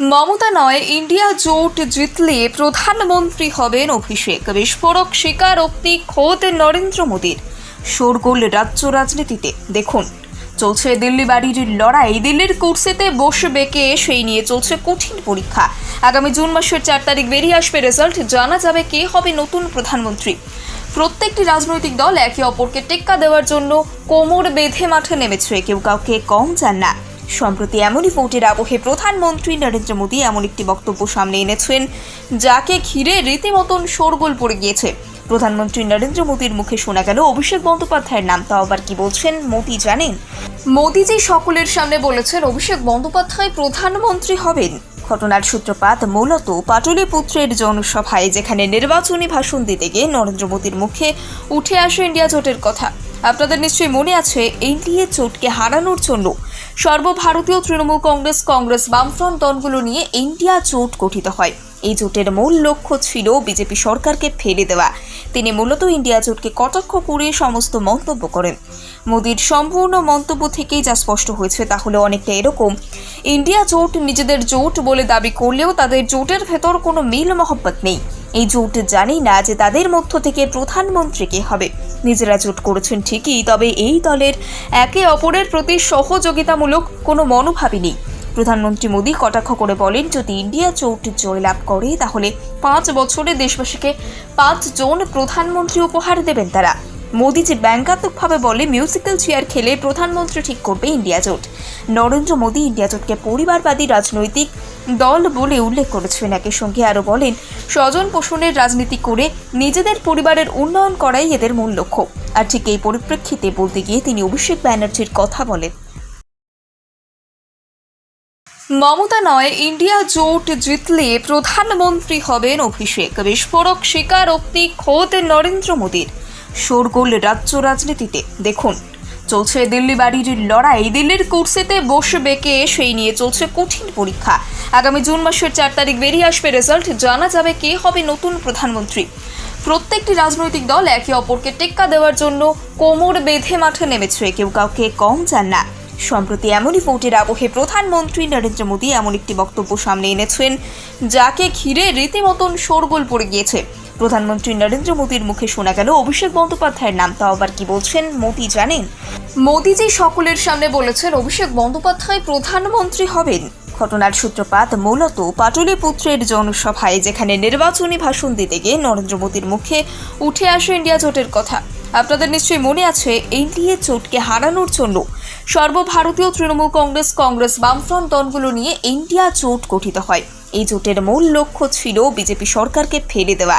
মমতা নয়, ইন্ডিয়া জোট জিতলে প্রধানমন্ত্রী হবেন অভিষেক। বিস্ফোরক স্বীকারোক্তি খোদ নরেন্দ্র মোদীর। শোরগোল রাজ্য রাজনীতিতে, দেখুন। চলছে দিল্লি বাড়ির লড়াই। দিল্লির কুর্সিতে বসবে কে, সেই নিয়ে চলছে কঠিন পরীক্ষা। আগামী জুন মাসের চার তারিখ বেরিয়ে আসবে রেজাল্ট। জানা যাবে কে হবে নতুন প্রধানমন্ত্রী। প্রত্যেকটি রাজনৈতিক দল একে অপরকে টেক্কা দেওয়ার জন্য কোমর বেঁধে মাঠে নেমেছে। কেউ কাউকে কম চান না। সম্প্রতি এমনই ভোটের আবহে প্রধানমন্ত্রী নরেন্দ্র মোদী এমন একটি বক্তব্য সামনে এনেছেন, যাকে ঘিরে রীতিমতন শোরগোল পড়ে গিয়েছে। প্রধানমন্ত্রী নরেন্দ্র মোদীর মুখে শোনা গেল অভিষেক বন্দ্যোপাধ্যায়ের নাম, তাও আবার কি বলছেন মোদী জানেন? মোদীজি সকলের সামনে বলেছেন অভিষেক বন্দ্যোপাধ্যায় প্রধানমন্ত্রী হবেন। ঘটনার সূত্রপাত মূলত পাটলিপুত্রের জনসভায়, যেখানে নির্বাচনী ভাষণ দিতে গিয়ে নরেন্দ্র মোদীর মুখে উঠে আসে ইন্ডিয়া জোটের কথা। আপনাদের নিশ্চয়ই মনে আছে, এনডিএ চোটকে হারানোর জন্য সর্বভারতীয় তৃণমূল কংগ্রেস কংগ্রেস বামফ্রন্ট দলগুলো নিয়ে ইন্ডিয়া জোট গঠিত হয়। এই জোটের মূল লক্ষ্য ছিল বিজেপি সরকারকে ফেলে দেওয়া। তিনি মূলত ইন্ডিয়া জোটকে কটাক্ষ করে সমস্ত মন্তব্য করেন। মোদীর সম্পূর্ণ মন্তব্য থেকেই যা স্পষ্ট হয়েছে তা হলো অনেকটা এরকম। ইন্ডিয়া জোট নিজেদের জোট বলে দাবি করলেও তাদের জোটের ভেতর কোনো মিল মহব্বত নেই। এই জোট জানেই না যে তাদের মধ্য থেকে প্রধানমন্ত্রী কে হবে। নিজেরা জোট করেছেন ঠিকই, তবে এই দলের একে অপরের প্রতি সহযোগিতামূলক কোনো মনোভাবই নেই। প্রধানমন্ত্রী মোদী কটাক্ষ করে বলেন, যদি ইন্ডিয়া জোট জয়লাভ করে, তাহলে পাঁচ বছরে দেশবাসীকে পাঁচজন প্রধানমন্ত্রী উপহার দেবেন তারা। মোদী যে ব্যঙ্গাত্মকভাবে বলে, মিউজিক্যাল চেয়ার খেলে প্রধানমন্ত্রী ঠিক করবে ইন্ডিয়া জোট নরেন্দ্র মোদী ইন্ডিয়া জোটকে পরিবারবাদী রাজনৈতিক দল বলে উল্লেখ করেছেন। একই সঙ্গে আরও বলেন, স্বজন পোষণের রাজনীতি করে নিজেদের পরিবারের উন্নয়ন করাই এদের মূল লক্ষ্য। আর ঠিক এই পরিপ্রেক্ষিতে বলতে গিয়ে তিনি অভিষেক ব্যানার্জির কথা বলেন। মমতা নয়, ইন্ডিয়া জোট জিতলে প্রধানমন্ত্রী হবেন অভিষেক। বিস্ফোরক স্বীকারোক্তি খোদ নরেন্দ্র মোদীর। শোরগোল রাজ্য রাজনীতিতে, দেখুন। চলছে দিল্লি বাড়ির লড়াই, দিল্লির কুর্সিতে বসবে কে সেই নিয়ে চলছে কঠিন পরীক্ষা। আগামী জুন মাসের চার তারিখ বেরিয়ে আসবে রেজাল্ট, জানা যাবে কে হবে নতুন প্রধানমন্ত্রী। প্রত্যেকটি রাজনৈতিক দল একে অপরকে টেক্কা দেওয়ার জন্য কোমর বেঁধে মাঠে নেমেছে, কেউ কাউকে কম চান না। সম্প্রতি এমনই ভোটের আবহে প্রধানমন্ত্রী নরেন্দ্র মোদী এমন একটি বক্তব্য সামনে এনেছেন, যাকে ঘিরে রীতিমতন শোরগোল পড়ে গিয়েছে। প্রধানমন্ত্রী নরেন্দ্র মোদীর মুখে শোনা গেল, অভিষেক বন্দ্যোপাধ্যায়ের নাম, তাও আবার কি বলছেন মোদী জানেন? মোদীজি সকলের সামনে বলেছেন, অভিষেক বন্দ্যোপাধ্যায় প্রধানমন্ত্রী হবেন। ঘটনার সূত্রপাত মূলত পাটলিপুত্রের জনসভায়, যেখানে নির্বাচনী ভাষণ দিতে গিয়ে নরেন্দ্র মোদীর মুখে উঠে আসে ইন্ডিয়া জোটের কথা। আপনাদের নিশ্চয়ই মনে আছে, এনডিএ জোটকে হারানোর জন্য সর্বভারতীয় তৃণমূল কংগ্রেস কংগ্রেস বামফ্রন্ট দলগুলো নিয়ে ইন্ডিয়া জোট গঠিত হয়। এই জোটের মূল লক্ষ্য ছিল বিজেপি সরকারকে ফেলে দেওয়া।